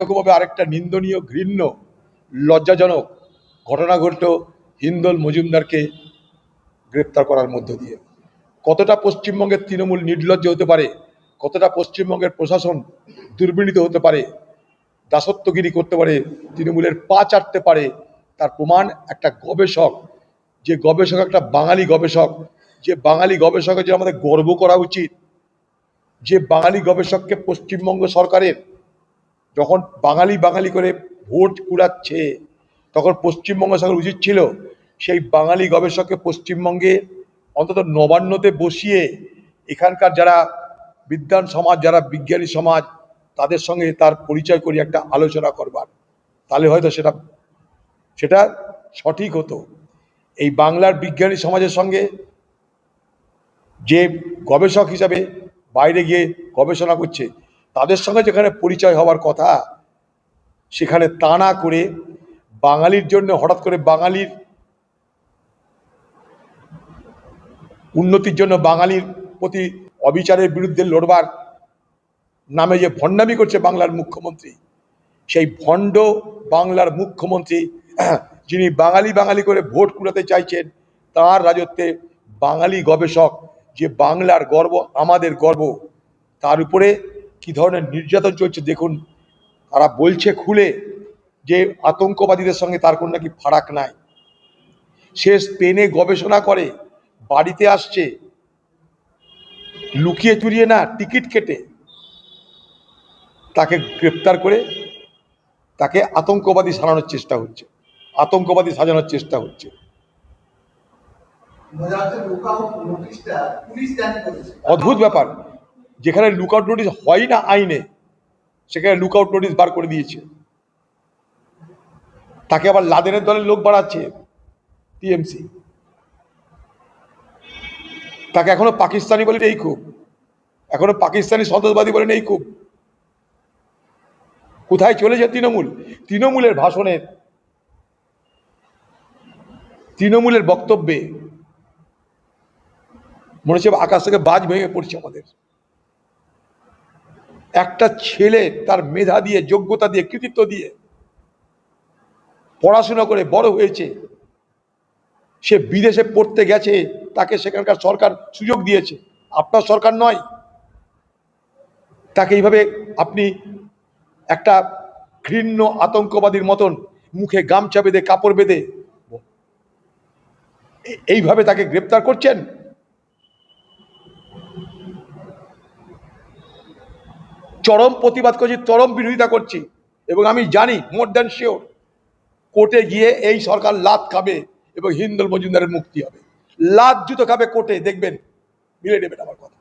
এরকমভাবে আরেকটা নিন্দনীয়, ঘৃণ্য, লজ্জাজনক ঘটনা ঘটল হিন্দল মজুমদারকে গ্রেপ্তার করার মধ্য দিয়ে। কতটা পশ্চিমবঙ্গের তৃণমূল নির্লজ্জ হতে পারে, কতটা পশ্চিমবঙ্গের প্রশাসন দুর্বিনীত হতে পারে, দাসত্বগিরি করতে পারে, তৃণমূলের পা চাটতে পারে, তার প্রমাণ একটা গবেষক, যে গবেষক একটা বাঙালি গবেষক, যে বাঙালি গবেষকের যে আমাদের গর্ব করা উচিত, যে বাঙালি গবেষককে পশ্চিমবঙ্গ সরকারের যখন বাঙালি বাঙালি করে ভোট কুড়াচ্ছে, তখন পশ্চিমবঙ্গ সরকার উচিত ছিল সেই বাঙালি গবেষককে পশ্চিমবঙ্গে অন্তত নবান্নতে বসিয়ে এখানকার যারা বিদ্যান সমাজ, যারা বিজ্ঞানী সমাজ, তাদের সঙ্গে তার পরিচয় করি একটা আলোচনা করবার। তাহলে হয়তো সেটা সেটা সঠিক হতো। এই বাংলার বিজ্ঞানী সমাজের সঙ্গে যে গবেষক হিসাবে বাইরে গিয়ে গবেষণা করছে তাদের সঙ্গে যেখানে পরিচয় হওয়ার কথা, সেখানে তা না করে বাঙালির জন্য, হঠাৎ করে বাঙালির উন্নতির জন্য বাঙালির প্রতি অবিচারের বিরুদ্ধে লড়বার নামে যে ভণ্ডামি করছে বাংলার মুখ্যমন্ত্রী, সেই ভণ্ড বাংলার মুখ্যমন্ত্রী, যিনি বাঙালি বাঙালি করে ভোট কুড়াতে চাইছেন, তার রাজত্বে বাঙালি গবেষক, যে বাংলার গর্ব, আমাদের গর্ব, তার উপরে কি ধরনের নির্যাতন চলছে দেখুন তারা বলছে খুলে যে আতঙ্কবাদীদের সঙ্গে তার কোনো নাকি ফারাক নাই। সে স্পেনে গবেষণা করে বাড়িতে আসছে লুকিয়ে চুরিয়ে না টিকিট কেটে তাকে গ্রেপ্তার করে তাকে আতঙ্কবাদী সাজানোর চেষ্টা হচ্ছে আতঙ্কবাদী সাজানোর চেষ্টা হচ্ছে। অদ্ভুত ব্যাপার। যেখানে লুকআউট নোটিশ হয় না আইনে, সেখানে লুকআউট নোটিশ বার করে দিয়েছে। তাকে আবার লাদেনের দলের লোক বাড়াচ্ছে টিএমসি। তাকে এখনও পাকিস্তানি বলে নেই খুব। এখনও পাকিস্তানি সন্ত্রাসবাদী বলে নেই খুব। কোথায় চলেছে তৃণমূল? তৃণমূলের ভাষণের তৃণমূলের বক্তব্যে, মনে হচ্ছে আকাশ থেকে বাজ ভেঙে পড়ছে আমাদের। একটা ছেলে তার মেধা দিয়ে, যোগ্যতা দিয়ে, কৃতিত্ব দিয়ে পড়াশোনা করে বড় হয়েছে, সে বিদেশে পড়তে গেছে, তাকে সেখানকার সরকার সুযোগ দিয়েছে। আপনার সরকার নয়। তাকে এইভাবে আপনি একটা ঘৃণ্য আতঙ্কবাদীর মতন মুখে গামছা বেঁধে, কাপড় বেঁধে এইভাবে তাকে গ্রেপ্তার করছেন? চরম প্রতিবাদ করছি, চরম বিরোধিতা করছি। এবং আমি জানি, মোর দ্যান শিওর, কোর্টে গিয়ে এই সরকার লাত খাবে এবং হিন্দুল মজুমদারের মুক্তি হবে। লাত জুতো খাবে কোর্টে, দেখবেন, মিলে নেবেন আমার কথা।